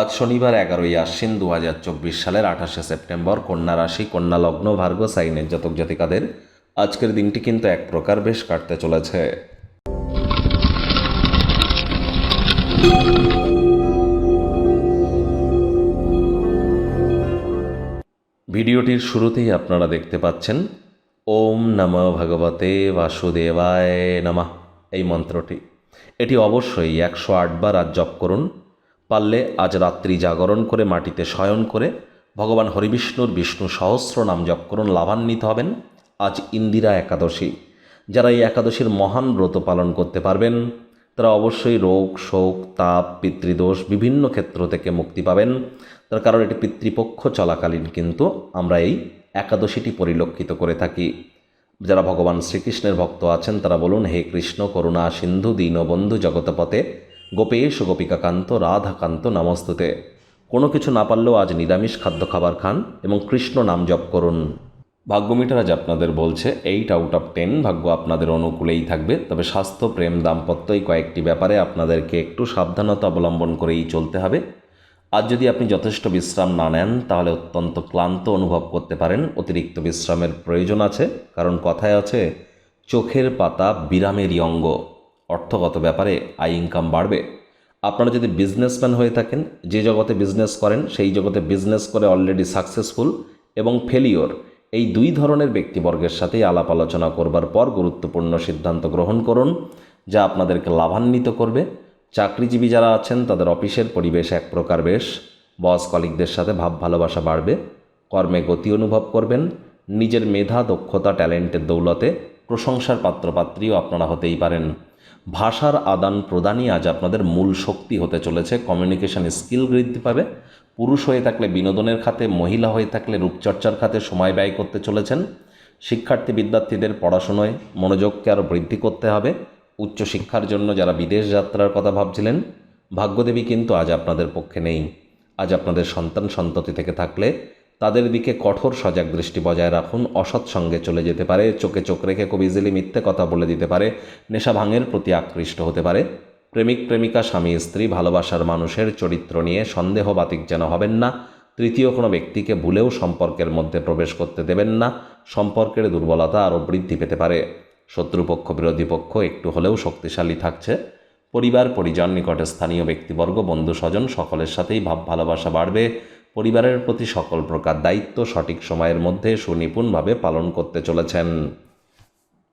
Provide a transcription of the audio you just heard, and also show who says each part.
Speaker 1: আজ শনিবার এগারোই আশ্বিন দু হাজার চব্বিশ সালের আঠাশে সেপ্টেম্বর কন্যা রাশি, কন্যা লগ্ন, ভার্গ, সাইনের জাতক জাতিকাদের আজকের দিনটি কিন্তু এক প্রকার বেশ কাটতে চলেছে। ভিডিওটির শুরুতেই আপনারা দেখতে পাচ্ছেন, ওম নম ভগবতে বাসুদেবায় নমঃ, এই মন্ত্রটি। এটি অবশ্যই একশো আটবার আজ জপ করুন পারলে আজ রাত্রি জাগরণ করে মাটিতে শয়ন করে ভগবান হরিবিষ্ণুর বিষ্ণু সহস্র নাম জপ করুন, লাভান্বিত হবেন। আজ ইন্দিরা একাদশী। যারা এই একাদশীর মহান ব্রত পালন করতে পারবেন, তারা অবশ্যই রোগ, শোক, তাপ, পিতৃদোষ বিভিন্ন ক্ষেত্র থেকে মুক্তি পাবেন। তার কারণ এটি পিতৃপক্ষ চলাকালীন, কিন্তু আমরা এই একাদশীটি পরিলক্ষিত করে থাকি। যারা ভগবান শ্রীকৃষ্ণের ভক্ত আছেন, তারা বলুন, হে কৃষ্ণ, করুণা, সিন্ধু, দীনবন্ধু জগতপথে গোপেশ গোপিকাকান্ত, রাধাকান্ত নমস্তুতে। কোনো কিছু না পারলেও আজ নিরামিষ খাদ্য খাবার খান এবং কৃষ্ণ নাম জপ করুন। ভাগ্যমিটার আজ আপনাদের বলছে এইট আউট অফ টেন ভাগ্য আপনাদের অনুকূলেই থাকবে, তবে স্বাস্থ্য, প্রেম দাম্পত্য এই কয়েকটি ব্যাপারে আপনাদেরকে একটু সাবধানতা অবলম্বন করেই চলতে হবে। আজ যদি আপনি যথেষ্ট বিশ্রাম না নেন, তাহলে অত্যন্ত ক্লান্ত অনুভব করতে পারেন। অতিরিক্ত বিশ্রামের প্রয়োজন আছে, কারণ কথায় আছে, চোখের পাতা বিরামেরই অঙ্গ। অর্থগত ব্যাপারে আয় ইনকাম বাড়বে। আপনারা যদি বিজনেসম্যান হয়ে থাকেন, যে জগতে বিজনেস করেন, সেই জগতে বিজনেস করে অলরেডি সাকসেসফুল এবং ফেলিওর এই দুই ধরনের ব্যক্তিবর্গের সাথেই আলাপ আলোচনা করবার পর গুরুত্বপূর্ণ সিদ্ধান্ত গ্রহণ করুন, যা আপনাদেরকে লাভান্বিত করবে। চাকরিজীবী যারা আছেন, তাদের অফিসের পরিবেশ এক প্রকার বেশ। বস কলিকদের সাথে ভাব ভালোবাসা বাড়বে। কর্মে গতি অনুভব করবেন। নিজের মেধা, দক্ষতা ট্যালেন্টের দৌলতে প্রশংসার পাত্রপাত্রীও আপনারা হতেই পারেন। ভাষার আদান প্রদানই আজ আপনাদের মূল শক্তি হতে চলেছে। কমিউনিকেশন স্কিল বৃদ্ধি পাবে। পুরুষ হয়ে থাকলে বিনোদনের খাতে, মহিলা হয়ে থাকলে রূপচর্চার খাতে সময় ব্যয় করতে চলেছেন। শিক্ষার্থী বিদ্যার্থীদের পড়াশোনায় মনোযোগকে আরও বৃদ্ধি করতে হবে। উচ্চশিক্ষার জন্য যারা বিদেশ যাত্রার কথা ভাবছিলেন, ভাগ্যদেবী কিন্তু আজ আপনাদের পক্ষে নেই। আজ আপনাদের সন্তান সন্ততি থেকে থাকলে তাদের দিকে কঠোর সজাগ দৃষ্টি বজায় রাখুন, অসৎ সঙ্গে চলে যেতে পারে, চোখে চোখ রেখে খুব ইজিলি মিথ্যে কথা বলে দিতে পারে, নেশা ভাঙের প্রতি আকৃষ্ট হতে পারে। প্রেমিক, প্রেমিকা, স্বামী, স্ত্রী ভালোবাসার মানুষের চরিত্র নিয়ে সন্দেহ বাতিক যেন হবেন না। তৃতীয় কোনো ব্যক্তিকে ভুলেও সম্পর্কের মধ্যে প্রবেশ করতে দেবেন না। সম্পর্কের দুর্বলতা আরও বৃদ্ধি পেতে পারে। শত্রুপক্ষ, বিরোধী পক্ষ একটু হলেও শক্তিশালী থাকছে। পরিবার, পরিজন নিকটে স্থানীয় ব্যক্তিবর্গ বন্ধু স্বজন সকলের সাথেই ভাব ভালোবাসা বাড়বে। পরিবারের প্রতি সকল প্রকার দায়িত্ব সঠিক সময়ের মধ্যে সুনিপুণভাবে পালন করতে চলেছেন।